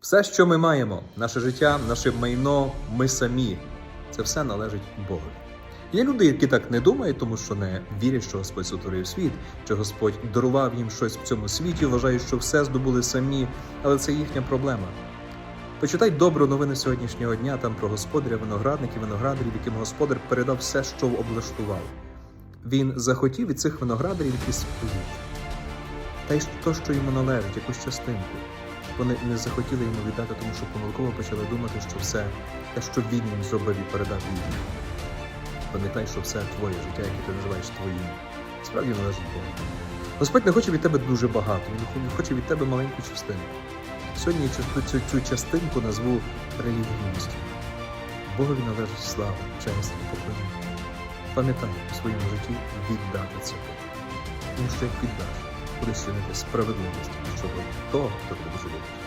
Все, що ми маємо, наше життя, наше майно, ми самі, це все належить Богу. Є люди, які так не думають, тому що не вірять, що Господь сотворив світ, чи Господь дарував їм щось в цьому світі, вважають, що все здобули самі, але це їхня проблема. Почитай добру новини сьогоднішнього дня там про господаря виноградників, виноградарів, яким господар передав все, що облаштував. Він захотів від цих виноградарів якийсь плід. Та й то, що йому належить, якусь частинку. Вони не захотіли йому віддати, тому що помилково почали думати, що все те, що він їм зробив і передав їм. Пам'ятай, що все твоє життя, яке ти називаєш твоїм, справді належить Богу. Господь не хоче від тебе дуже багато, він хоче від тебе маленьку частинку. Сьогодні я цю, цю, частинку назву релігійністю. Богові належить слава, честь і поклоніння. Пам'ятай у своєму житті віддати це. Тому що як віддаш, будеш чинити справедливість щодо того, хто тебе любить.